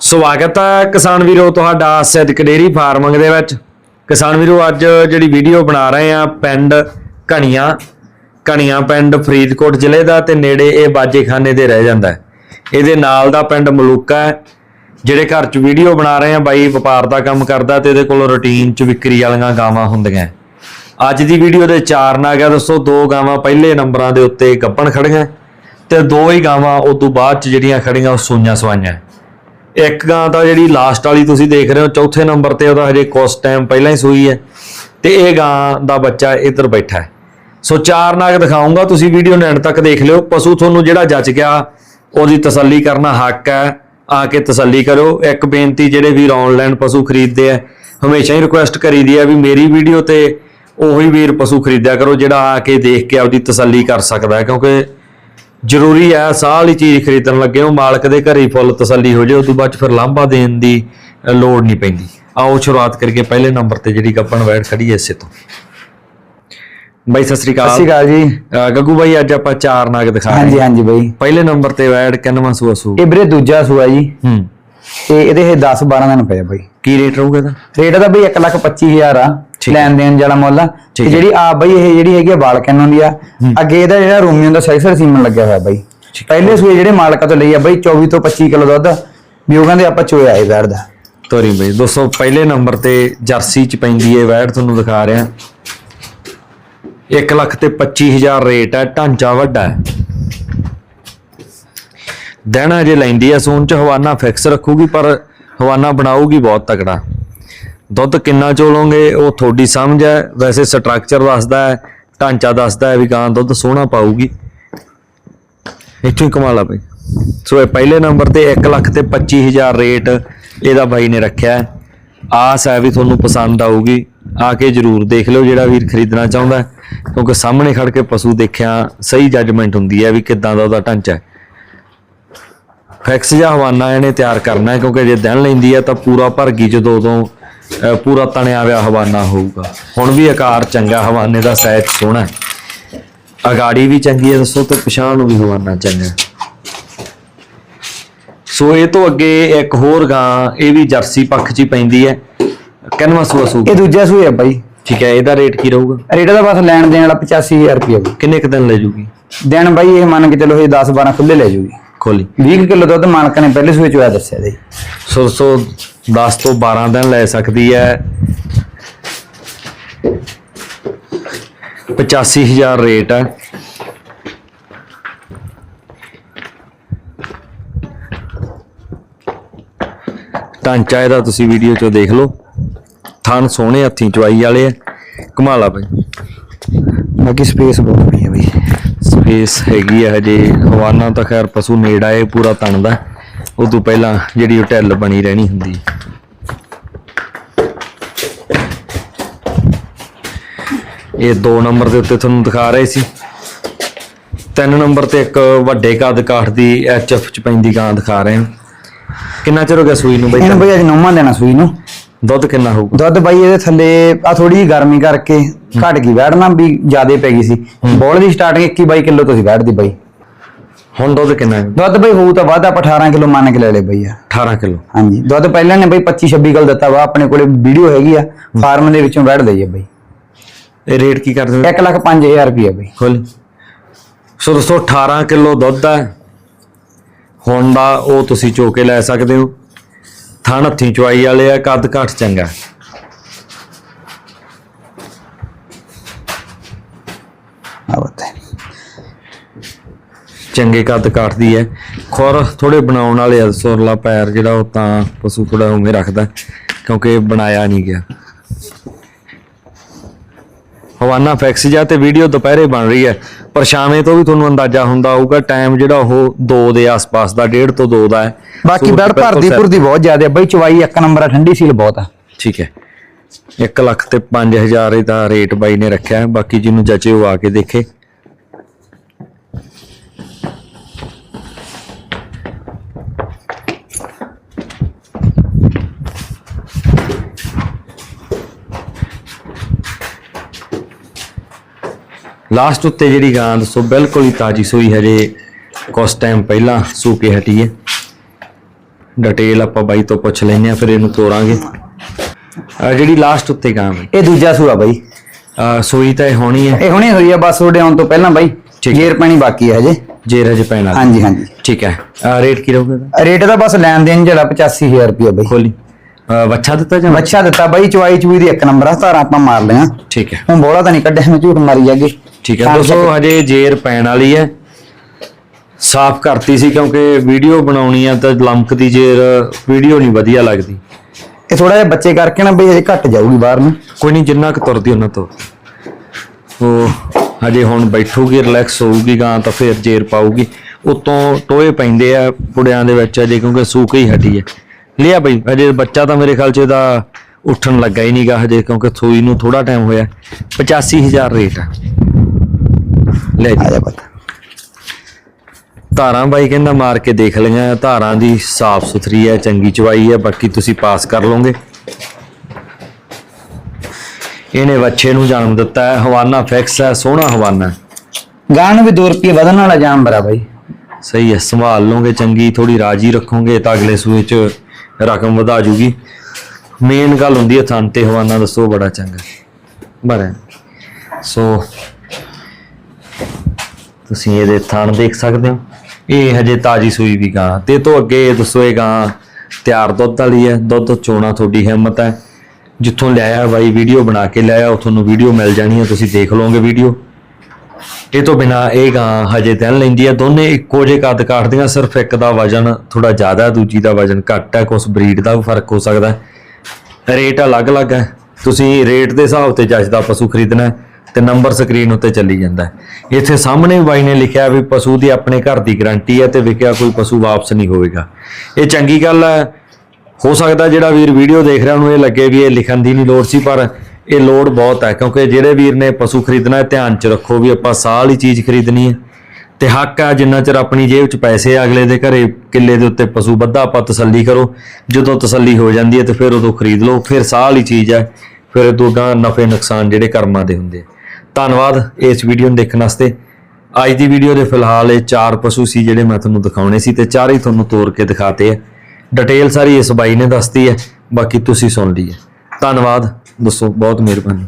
ਸਵਾਗਤ ਹੈ ਕਿਸਾਨ ਵੀਰੋ, ਤੁਹਾਡਾ ਸਿੱਧਕ ਡੇਰੀ ਫਾਰਮਿੰਗ ਦੇ ਵਿੱਚ। ਕਿਸਾਨ ਵੀਰੋ, ਅੱਜ ਜਿਹੜੀ ਵੀਡੀਓ ਬਣਾ ਰਹੇ ਆ, ਪਿੰਡ ਕਣੀਆਂ ਕਣੀਆਂ ਪਿੰਡ ਫਰੀਦਕੋਟ ਜ਼ਿਲ੍ਹੇ ਦਾ ਤੇ ਨੇੜੇ ਇਹ ਬਾਜੇਖਾਨੇ ਦੇ ਰਹਿ ਜਾਂਦਾ ਹੈ। ਇਹਦੇ ਨਾਲ ਦਾ ਪਿੰਡ ਮਲੂਕਾ ਹੈ, ਜਿਹੜੇ ਘਰ 'ਚ ਵੀਡੀਓ ਬਣਾ ਰਹੇ ਆ, ਬਾਈ ਵਪਾਰ ਦਾ ਕੰਮ ਕਰਦਾ ਤੇ ਇਹਦੇ ਕੋਲ ਰੁਟੀਨ 'ਚ ਵਿਕਰੀ ਵਾਲੀਆਂ ਗਾਵਾਂ ਹੁੰਦੀਆਂ ਅੱਜ ਦੀ ਵੀਡੀਓ ਦੇ ਚਾਰ ਨਾਗ ਆ, ਦੱਸੋ, ਦੋ ਗਾਵਾਂ ਪਹਿਲੇ ਨੰਬਰਾਂ ਦੇ ਉੱਤੇ ਗੱਪਣ ਖੜੀਆਂ ਤੇ ਦੋ ਹੀ ਗਾਵਾਂ ਉਸ ਤੋਂ ਬਾਅਦ 'ਚ ਜਿਹੜੀਆਂ ਖੜੀਆਂ ਉਹ ਸੂਈਆਂ ਸਵਾਈਆਂ ਇੱਕ ਗਾਂ ਤਾਂ ਜਿਹੜੀ ਲਾਸਟ ਵਾਲੀ ਤੁਸੀਂ ਦੇਖ ਰਹੇ ਹੋ, ਚੌਥੇ ਨੰਬਰ ਤੇ ਉਹਦਾ ਹਜੇ ਕੁਛ ਟਾਈਮ ਪਹਿਲਾਂ ਹੀ ਸੂਈ ਹੈ। ਤੇ ਇਹ ਗਾਂ ਦਾ ਬੱਚਾ ਇੱਧਰ ਬੈਠਾ ਹੈ। ਸੋ ਚਾਰ ਨਾਗ ਦਿਖਾਉਂਗਾ, ਤੁਸੀਂ ਵੀਡੀਓ ਨੂੰ ਐਂਡ ਤੱਕ ਦੇਖ ਲਿਓ। ਪਸ਼ੂ ਤੁਹਾਨੂੰ ਜਿਹੜਾ ਜੱਜ ਗਿਆ, ਉਹਦੀ ਤਸੱਲੀ ਕਰਨਾ ਹੱਕ ਹੈ। ਆ ਕੇ ਤਸੱਲੀ ਕਰੋ ਇੱਕ ਬੇਨਤੀ, ਜਿਹੜੇ ਵੀਰ ਆਨਲਾਈਨ ਪਸ਼ੂ ਖਰੀਦਦੇ ਆ, ਹਮੇਸ਼ਾ ਹੀ ਰਿਕੁਐਸਟ ਕਰੀਦੀ ਹੈ ਵੀ ਮੇਰੀ ਵੀਡੀਓ ਤੇ ਉਹੀ ਵੀਰ ਪਸ਼ੂ ਖਰੀਦਿਆ ਕਰੋ, ਜਿਹੜਾ ਆ ਕੇ ਦੇਖ ਕੇ ਆਪਦੀ ਤਸੱਲੀ ਕਰ ਸਕਦਾ ਹੈ। ਕਿਉਂਕਿ ਜ਼ਰੂਰੀ ਹੈ ਸਾਲ ਹੀ ਚੀਜ਼ ਖਰੀਦਣ ਲੱਗੇ ਹੋ ਮਾਲਕ ਦੇ ਘਰੇ ਹੀ ਫੁੱਲ ਤਸੱਲੀ ਹੋ ਜਾਏ ਉਸ ਤੋਂ ਬਾਅਦ ਫਿਰ ਲਾਂਭਾ ਦੇਣ ਦੀ ਲੋੜ ਨਹੀਂ ਪੈਂਦੀ। ਆਓ ਸ਼ੁਰੂਆਤ ਕਰਕੇ ਪਹਿਲੇ ਨੰਬਰ ਤੇ ਜਿਹੜੀ ਗੱਪਣ ਵੈਟ ਖੜੀ ਹੈ ਇਸੇ ਤੋਂ। ਬਾਈ ਸਤਿ ਸ੍ਰੀ ਸਤਿ ਅਕਾਲ ਸ਼੍ਰੀ ਅਕਾਲ ਜੀ। ਗੱਗੂ ਬਾਈ ਅੱਜ ਆਪਾਂ ਚਾਰ ਨਾਗ ਦਿਖਾ ਰਹੇ ਹਾਂਜੀ ਹਾਂ। ਹਾਂਜੀ ਬਾਈ। ਪਹਿਲੇ ਨੰਬਰ ਤੇ ਵੈਟ ਕਿੰਨਵਾਂ ਸੂਆ ਸੂ? ਇਹ ਵੀਰੇ ਦੂਜਾ ਸੂਆ ਜੀ। ਹੂੰ। ਤੇ ਇਹਦੇ ਇਹ 10 12 ਦਿਨ ਪਏ ਆ ਬਾਈ। ਕੀ ਰੇਟ ਰਹੂਗਾ ਇਹਦਾ? ਰੇਟ ਦਾ ਬਈ 125000 ਆ ਠੀਕ ਹੈ। ਲੈਣ ਦੇਣ ਵਾਲਾ ਮੁੱਲ ਆ ਤੇ। ਜਿਹੜੀ ਆ ਬਈ ਇਹ ਜਿਹੜੀ ਹੈਗੀ ਆ ਕੈਨਨ ਦੀ ਆ ਅੱਗੇ ਇਹਦਾ ਜਿਹੜਾ ਰੋਮੀਓ ਦਾ ਸੈਕਸਰ ਸੀਮਨ ਲੱਗਿਆ ਹੋਇਆ ਬਾਈ। ਪਹਿਲੇ ਸੂਏ ਜਿਹੜੇ ਮਾਲਕਾਂ ਤੋਂ ਲਈ ਆ ਬਈ 24 ਤੋਂ 25 ਕਿਲੋ ਦੁੱਧ ਵੀ ਉਹ ਕਹਿੰਦੇ ਆਪਾਂ ਚੋਇਆ ਇਹ ਬੈੜ ਦਾ। ਤੋਰੀ ਬਾਈ ਦੋਸਤੋ ਪਹਿਲੇ ਨੰਬਰ ਤੇ ਜਰਸੀ ਚ ਪੈਂਦੀ ਹੈ ਵੈਟ ਤੁਹਾਨੂੰ ਦਿਖਾ ਰਿਹਾ। 1 ਲੱਖ ਤੇ 25000 ਰੇਟ ਹੈ ਢਾਂਚਾ ਵੱਡਾ ਹੈ। ਦੇਣਾ ਜੇ ਲੈਂਦੀ ਹੈ ਸੂਨ ਚ ਹਵਾਨਾ ਫਿਕਸ ਰੱਖੂਗੀ ਪਰ ਹਵਾਨਾ ਬਣਾਊਗੀ ਬਹੁਤ ਤਕੜਾ। ਦੁੱਧ ਕਿੰਨਾ ਚੋਲੋਗੇ ਉਹ ਤੁਹਾਡੀ ਸਮਝ ਹੈ। ਵੈਸੇ ਸਟਰਕਚਰ ਦੱਸਦਾ ਹੈ ਢਾਂਚਾ ਦੱਸਦਾ ਹੈ ਵੀ ਗਾਂ ਦੁੱਧ ਸੋਹਣਾ ਪਾਊਗੀ। ਇੱਥੋਂ ਹੀ ਕਮਾਲ ਆ ਬਈ। ਸੋ ਇਹ ਪਹਿਲੇ ਨੰਬਰ ਤੇ 1 ਲੱਖ ਤੇ 25000 ਰੇਟ ਇਹਦਾ ਬਾਈ ਨੇ ਰੱਖਿਆ ਆਸ ਹੈ ਵੀ ਤੁਹਾਨੂੰ ਪਸੰਦ ਆਊਗੀ। ਆ ਕੇ ਜਰੂਰ ਦੇਖ ਲਿਓ ਜਿਹੜਾ ਵੀਰ ਖਰੀਦਣਾ ਚਾਹੁੰਦਾ ਕਿਉਂਕਿ ਸਾਹਮਣੇ ਖੜ ਕੇ ਪਸ਼ੂ ਦੇਖਿਆ ਸਹੀ ਜੱਜਮੈਂਟ ਹੁੰਦੀ ਹੈ ਵੀ ਕਿੱਦਾਂ ਦਾ ਉਹਦਾ ਢਾਂਚਾ ਹੈ। ਫੈਕਸ ਜਾਂ ਹਵਾਨਾ ਇਹਨੇ ਤਿਆਰ ਕਰਨਾ ਹੈ ਕਿਉਂਕਿ ਜੇ ਦਿਨ ਲੈਂਦੀ ਹੈ ਤਾਂ ਪੂਰਾ ਭਰਗੀ ਜਦੋਂ ਉਦੋਂ ਅਹ, ਪੂਰਾ ਤਣਿਆ ਹੋਇਆ ਹਵਾਨਾ ਹੋਊਗਾ। ਹੁਣ ਵੀ ਆਕਾਰ ਚੰਗਾ ਹਵਾਨੇ ਦਾ ਸਾਈਜ਼ ਸੋਹਣਾ ਹੈ। ਅਗਾੜੀ ਵੀ ਚੰਗੀ ਹੈ ਦੱਸੋ ਤੇ ਪਛਾਣ ਨੂੰ ਵੀ ਹਵਾਨਾ ਚੰਗਾ। ਸੋ ਇਹ ਤੋਂ ਅੱਗੇ ਇੱਕ ਹੋਰ ਗਾਂ ਇਹ ਵੀ ਜਰਸੀ ਪੱਖ 'ਚ ਹੀ ਪੈਂਦੀ ਹੈ। ਕਿੰਨਵਾਂ ਸੂਆ ਸੂ? ਇਹ ਦੂਜਾ ਸੂਆ ਬਾਈ। ਠੀਕ ਹੈ ਇਹਦਾ ਰੇਟ ਕੀ ਰਹੂਗਾ? ਰੇਟ ਦਾ ਬਸ ਲੈਣ ਦੇਣ ਵਾਲਾ 85000 ਰੁਪਏ ਕਿੰਨੇ ਕੁ ਦਿਨ ਲੈ ਜੂਗੀ? ਦਿਨ ਬਾਈ ਇਹ ਮੰਨ ਕੇ ਚੱਲੋ ਇਹ 10 12 ਖੁੱਲੇ ਲੈ ਜੂਗੀ। ਖੋਲੀ। 20 ਕਿਲੋ ਦੁੱਧ ਮਾਲਕਾਂ ਨੇ ਪਹਿਲੇ ਸੂਏ ਚੋਇਆ ਦੱਸਿਆ ਜੀ ਸੋ ਸੋ 10 ਤੋਂ 12 ਦਿਨ ਲੈ ਸਕਦੀ ਹੈ। 85000 ਰੇਟ ਹੈ। ਢਾਂਚਾ ਇਹਦਾ ਤੁਸੀਂ ਵੀਡੀਓ 'ਚੋਂ ਦੇਖ ਲਓ। ਥਣ ਸੋਹਣੇ ਹੱਥੀਂ ਚਵਾਈ ਵਾਲੇ ਆ। ਕਮਾਲਾ ਭਾਈ ਬਾਕੀ ਸਪੇਸ ਬਹੁਤ ਪਈ ਹੈ ਬਾਈ। ਸਪੇਸ ਹੈਗੀ ਆ ਹਜੇ। ਹਵਾਨਾ ਤਾਂ ਖੈਰ ਪਸ਼ੂ ਨੇੜਾ ਏ ਪੂਰਾ ਤਣਦਾ। ਉਸ ਤੋਂ ਪਹਿਲਾਂ ਜਿਹੜੀ ਉਹ ਢਿੱਲ ਬਣੀ ਰਹਿਣੀ ਹੁੰਦੀ। ਇਹ 2 ਨੰਬਰ ਦੇ ਉੱਤੇ ਤੁਹਾਨੂੰ ਦਿਖਾ ਰਹੇ ਸੀ। 3 ਨੰਬਰ ਤੇ ਇੱਕ ਵੱਡੇ ਕੱਦ ਕਾਠ ਦੀ ਐਚਐਫ ਚ ਪੈਂਦੀ ਗਾਂ ਦਿਖਾ ਰਹੇ ਹਾਂ। ਕਿੰਨਾ ਚਿਰ ਹੋ ਗਿਆ ਸੂਈ ਨੂੰ ਬਈ ਇਹਨੂੰ ਬਾਈ ਅੱਜ ਨੌਵਾਂ ਦੇਣਾ ਸੂਈ ਨੂੰ। ਦੁੱਧ ਕਿੰਨਾ ਹੋਊਗਾ ਦੁੱਧ ਬਾਈ ਇਹਦੇ ਥੱਲੇ ਆ ਥੋੜੀ ਜਿਹੀ ਗਰਮੀ ਕਰਕੇ ਘਟ ਗਈ ਬੈਠਣਾ ਵੀ ਜ਼ਿਆਦੇ ਪੈ ਗਈ ਸੀ। ਬੋਲ ਦੀ ਸਟਾਰਟਿੰਗ 21 22 ਕਿਲੋ ਤੋਂ ਸੀ ਬੈਠਦੀ ਬਾਈ। ਹੁਣ ਦੁੱਧ ਕਿੰਨਾ ਹੈ? ਦੁੱਧ ਬਾਈ ਹੋਊ ਤਾਂ ਵੱਧ ਆਪਾਂ 18 ਕਿਲੋ ਮੰਨ ਕੇ ਲੈ ਲੈ ਬਾਈ ਆ। 18 ਕਿਲੋ। ਹਾਂਜੀ ਦੁੱਧ ਪਹਿਲਾਂ ਨੇ ਬਾਈ 25 26 ਕਿਲੋ ਦਿੱਤਾ ਵਾ ਆਪਣੇ ਕੋਲੇ ਵੀਡੀਓ ਹੈਗੀ ਆ ਫਾਰਮ ਦੇ ਵਿੱਚੋਂ ਬੈਠ ਦਈਏ ਬਾਈ। ਇਹ ਰੇਟ ਕੀ ਕਰਦੇ ਹੋ? 1 ਲੱਖ 5000 ਰੁਪਏ ਬਾਈ। ਖੋਲ। ਸੋ ਦੋਸਤੋ 18 ਕਿਲੋ ਦੁੱਧ ਹੈ। ਹੁਣ ਦਾ ਉਹ ਤੁਸੀਂ ਚੋ ਕੇ ਲੈ ਸਕਦੇ ਹੋ। ਥਣ ਹੱਥੀਂ ਚਵਾਈ ਵਾਲੇ ਆ ਕੱਦ ਘੱਟ ਚੰਗਾ ਚੰਗੇ ਕੱਦ ਕਾਟਦੀ ਹੈ। ਖੁਰ ਥੋੜੇ ਬਣਾਉਣ ਵਾਲੇ ਆ ਸੁਰਲਾ ਪੈਰ ਜਿਹੜਾ ਉਹ ਤਾਂ ਪਸ਼ੂ ਥੋੜਾ ਉਵੇਂ ਰੱਖਦਾ ਕਿਉਂਕਿ ਬਣਾਇਆ ਨਹੀਂ ਗਿਆ। ਹਵਾਨਾ ਫੈਕਸ ਜਾ ਤੇ ਵੀਡੀਓ ਦੁਪਹਿਰੇ ਬਣ ਰਹੀ ਹੈ। ਪਰ ਸ਼ਾਮੇ ਤੋਂ ਵੀ ਤੁਹਾਨੂੰ ਅੰਦਾਜ਼ਾ ਹੁੰਦਾ ਹੋਊਗਾ ਟਾਈਮ ਜਿਹੜਾ ਉਹ 2 ਦੇ ਆਸ-ਪਾਸ ਦਾ 1.5 ਤੋਂ 2 ਦਾ ਹੈ। ਬਾਕੀ ਬੈੜ ਬਿਲਕੁਲ ਭਰਦੀ set- ਭੁਰਦੀ ਬਹੁਤ ਜ਼ਿਆਦਾ ਬਾਈ ਚਵਾਈ ਇੱਕ ਨੰਬਰ ਆ ਠੰਡੀ ਸੀਲ ਬਹੁਤ ਆ। ਠੀਕ ਹੈ। 1 ਲੱਖ ਤੇ 5000 ਦਾ ਰੇਟ ਬਾਈ ਨੇ ਰੱਖਿਆ ਹੈ। ਬਾਕੀ ਜਿਹਨੂੰ ਜਚੇ ਉਹ ਆ ਕੇ ਦੇਖੇ। ਲਾਸਟ ਉੱਤੇ ਜਿਹੜੀ ਗਾਂ ਦੱਸੋ ਬਿਲਕੁਲ ਹੀ ਤਾਜੀ ਸੂਈ ਹਜੇ ਕੁਛ ਟਾਈਮ ਪਹਿਲਾਂ ਸੂ ਕੇ ਹਟੀ ਹੈ। ਡਿਟੇਲ ਆਪਾਂ ਬਾਈ ਤੋਂ ਪੁੱਛ ਲੈਨੇ ਆ ਫਿਰ ਇਹਨੂੰ ਤੋਰਾਂਗੇ। ਆ ਜਿਹੜੀ ਲਾਸਟ ਉੱਤੇ ਗਾਂ ਇਹ ਦੂਜਾ ਸੂਆ ਬਾਈ। ਆ ਸੋਈ ਤਾਂ ਇਹ ਹੋਣੀ ਹੈ। ਇਹ ਹੁਣੇ ਹੋਈ ਆ ਬਸ ਤੁਹਾਡੇ ਆਉਣ ਤੋਂ ਪਹਿਲਾਂ ਬਾਈ। ਠੀਕ। ਜੇਰ ਪੈਣੀ ਬਾਕੀ ਹੈ ਹਜੇ। ਜੇਰ ਹਜੇ ਪੈਣ। ਹਾਂਜੀ ਹਾਂਜੀ। ਠੀਕ ਹੈ। ਆ ਰੇਟ ਕੀ ਰਹੂਗਾ ਇਹਦਾ? ਰੇਟ ਦਾ ਬਸ ਲੈਣ ਦੇਣ ਜਿਹੜਾ 85000 ਰੁਪਏ ਬਾਈ। ਖੋਲੀ। ਆ, ਵੱਛਾ ਦਿੱਤਾ ਜਾਂ ਬੱਚਾ ਦਿੱਤਾ ਬਾਈ ਚਵਾਈ ਚੂਈ ਦੀ ਇੱਕ ਨੰਬਰ ਆ ਧਾਰਾਂ ਆਪਾਂ ਮਾਰ ਲਿਆ ਠੀਕ ਹੈ। ਹੁਣ ਬੋਲਾ ਤਾਂ ਨਹੀਂ ਕੱਢਿਆ ਮੈਂ ਝੂਠ ਮਾਰੀ ਜਾਗੇ। ਠੀਕ ਹੈ ਦੋਸਤੋ ਹਜੇ ਜੇਰ ਪੈਣ ਵਾਲੀ ਹੈ। ਸਾਫ਼ ਕਰਤੀ ਸੀ ਕਿਉਂਕਿ ਵੀਡੀਓ ਬਣਾਉਣੀ ਆ ਤਾਂ ਲੰਕਦੀ ਜੇਰ ਵੀਡੀਓ ਨਹੀਂ ਵਧੀਆ ਲੱਗਦੀ। ਇਹ ਥੋੜਾ ਜਿਹਾ ਬੱਚੇ ਕਰਕੇ ਨਾ ਬਈ ਹਜੇ ਘੱਟ ਜਾਊਗੀ ਬਾਹਰ ਨੂੰ। ਕੋਈ ਨਹੀਂ ਜਿੰਨਾ ਕੁ ਤੁਰਦੀ ਉਹਨਾਂ ਤੋਂ। ਉਹ ਹਜੇ ਹੁਣ ਬੈਠੂਗੀ ਰਿਲੈਕਸ ਹੋਊਗੀ ਗਾਂ ਤਾਂ ਫਿਰ ਜੇਰ ਪਾਊਗੀ। ਉਤੋਂ ਟੋਏ ਪੈਂਦੇ ਆ ਪੁੜਿਆਂ ਦੇ ਵਿੱਚ ਅਜੇ ਕਿਉਂਕਿ ਸੂਕ ਹੀ ਹਟੀ ਹੈ। ਲਿਆ ਬਈ ਹਜੇ ਬੱਚਾ ਤਾਂ ਮੇਰੇ ਖਿਆਲ ਚ ਇਹਦਾ ਉੱਠਣ ਲੱਗਾ ਹੀ ਨਹੀਂਗਾ ਹਜੇ ਕਿਉਂਕਿ ਸੂਈ ਨੂੰ ਥੋੜਾ ਟਾਈਮ ਹੋਇਆ। 85000 ਰੇਟ ਆ। ਲੈ ਆ ਜੀ। ਜਾ ਪਤਾ। ਧਾਰਾਂ ਬਾਈ ਕਹਿੰਦਾ ਮਾਰ ਕੇ ਦੇਖ ਲਈਆਂ ਧਾਰਾਂ ਦੀ ਸਾਫ਼ ਸੁਥਰੀ ਹੈ ਚੰਗੀ ਚਵਾਈ ਹੈ ਬਾਕੀ ਤੁਸੀਂ ਪਾਸ ਕਰ ਲਓਗੇ। ਇਹਨੇ ਬੱਚੇ ਨੂੰ ਜਨਮ ਦਿੱਤਾ ਹੈ ਹਵਾਨਾ ਫਿਕਸ ਹੈ ਸੋਹਣਾ ਹਵਾਨਾ ਹੈ। ਗਾਂ ਨੂੰ ਵੀ 2 ਰੁਪਏ ਵਧਣ ਵਾਲਾ ਜਾਨਵਰ ਆ ਬਾਈ। ਸਹੀ ਹੈ ਸੰਭਾਲ ਲਓਗੇ ਚੰਗੀ ਥੋੜੀ ਰਾਜੀ ਰੱਖੋਗੇ ਤਾਂ ਅਗਲੇ ਸੂਏ ਚ ਰਕਮ ਵਧਾ ਜੂਗੀ। ਮੇਨ ਗੱਲ ਹੁੰਦੀ ਹੈ ਥਣ ਤੇ ਹਵਾਨਾ ਦੱਸੋ ਬੜਾ ਚੰਗਾ। ਬੜਾ ਸੋ ਤੁਸੀਂ ਇਹਦੇ ਥਣ ਦੇਖ ਸਕਦੇ ਹੋ। ਇਹ ਹਜੇ ਤਾਜੀ ਸੂਈ ਵੀ ਗਾਂ। ਤੇ ਤੋਂ ਅੱਗੇ ਦੱਸੋ ਇਹ ਗਾਂ ਤਿਆਰ ਦੁੱਧ ਵਾਲੀ ਹੈ। ਦੁੱਧ ਚੋਣਾ ਤੁਹਾਡੀ ਹਿੰਮਤ ਹੈ। ਜਿੱਥੋਂ ਲਿਆਇਆ ਬਾਈ ਵੀਡੀਓ ਬਣਾ ਕੇ ਲਿਆਇਆ, ਉਹ ਤੁਹਾਨੂੰ ਵੀਡੀਓ ਮਿਲ ਜਾਣੀ ਹੈ। ਤੁਸੀਂ ਦੇਖ ਲਓਗੇ ਵੀਡੀਓ। ਇਹ ਤੋਂ ਬਿਨਾ ਇਹ ਗਾਂ ਹਜੇ ਦਿਨ ਲੈਂਦੀ ਹੈ। ਦੋਨੇ ਇੱਕੋ ਜਿਹੇ ਕੱਦ ਕਾਟਦੀਆਂ, ਸਿਰਫ ਇੱਕ ਦਾ ਵਜਨ ਥੋੜਾ ਜ਼ਿਆਦਾ ਹੈ, ਦੂਜੀ ਦਾ ਵਜਨ ਘੱਟ ਹੈ। ਕੁਝ ਬਰੀਡ ਦਾ ਵੀ ਫ਼ਰਕ ਹੋ ਸਕਦਾ ਹੈ। ਰੇਟ ਅਲੱਗ-ਅਲੱਗ ਹੈ। ਤੁਸੀਂ ਰੇਟ ਦੇ ਹਿਸਾਬ ਤੇ ਜੱਜਦਾ ਪਸ਼ੂ ਖਰੀਦਣਾ ਹੈ। ਤੇ ਨੰਬਰ ਸਕਰੀਨ ਉੱਤੇ ਚੱਲੀ ਜਾਂਦਾ ਇੱਥੇ ਸਾਹਮਣੇ ਬਾਈ ਨੇ ਲਿਖਿਆ ਵੀ ਪਸ਼ੂ ਦੀ ਆਪਣੇ ਘਰ ਦੀ ਗਾਰੰਟੀ ਹੈ ਤੇ ਵਿਕਿਆ ਕੋਈ ਪਸ਼ੂ ਵਾਪਸ ਨਹੀਂ ਹੋਵੇਗਾ। ਇਹ ਚੰਗੀ ਗੱਲ ਹੈ। ਹੋ ਸਕਦਾ ਜਿਹੜਾ ਵੀਰ ਵੀਡੀਓ ਦੇਖ ਰਿਹਾ ਉਹਨੂੰ ਇਹ ਲੱਗੇ ਵੀ ਇਹ ਲਿਖਣ ਦੀ ਨਹੀਂ ਲੋੜ ਸੀ, ਪਰ ਇਹ ਲੋੜ ਬਹੁਤ ਹੈ, ਕਿਉਂਕਿ ਜਿਹੜੇ ਵੀਰ ਨੇ ਪਸ਼ੂ ਖਰੀਦਣਾ ਹੈ, ਧਿਆਨ 'ਚ ਰੱਖੋ ਵੀ ਆਪਾਂ ਸਾਲ ਹੀ ਚੀਜ਼ ਖਰੀਦਣੀ ਹੈ। ਤੇ ਹੱਕ ਹੈ ਜਿੰਨਾ ਚਿਰ ਆਪਣੀ ਜੇਬ 'ਚ ਪੈਸੇ ਅਗਲੇ ਦੇ ਘਰੇ ਕਿੱਲੇ ਦੇ ਉੱਤੇ ਪਸ਼ੂ ਬੱਧਾ ਆਪਾਂ ਤਸੱਲੀ ਕਰੋ। ਜਦੋਂ ਤਸੱਲੀ ਹੋ ਜਾਂਦੀ ਹੈ ਤੇ ਫਿਰ ਉਦੋਂ ਖਰੀਦ ਲਓ। ਫਿਰ ਸਾਲ ਹੀ ਚੀਜ਼ ਹੈ, ਫਿਰ ਦੋਗਾ ਨਫੇ ਨੁਕਸਾਨ ਜਿਹੜੇ ਕਰਮਾਂ ਦੇ ਹੁੰਦੇ ਆ। ਧੰਨਵਾਦ ਇਸ ਵੀਡੀਓ ਨੂੰ ਦੇਖਣ ਵਾਸਤੇ। ਅੱਜ ਦੀ ਵੀਡੀਓ ਦੇ ਫਿਲਹਾਲ ਇਹ ਚਾਰ ਪਸ਼ੂ ਸੀ ਜਿਹੜੇ ਮੈਂ ਤੁਹਾਨੂੰ ਦਿਖਾਉਣੇ ਸੀ ਤੇ ਚਾਰ ਹੀ ਤੁਹਾਨੂੰ ਤੋੜ ਕੇ ਦਿਖਾਤੇ ਆ। ਡਿਟੇਲ ਸਾਰੀ ਇਸ ਬਾਈ ਨੇ ਦੱਸਤੀ ਹੈ ਬਾਕੀ ਤੁਸੀਂ ਸੁਣ ਲਈ ਹੈ ਧੰਨਵਾਦ, ਦੱਸੋ, ਬਹੁਤ ਮਿਹਰਬਾਨੀ।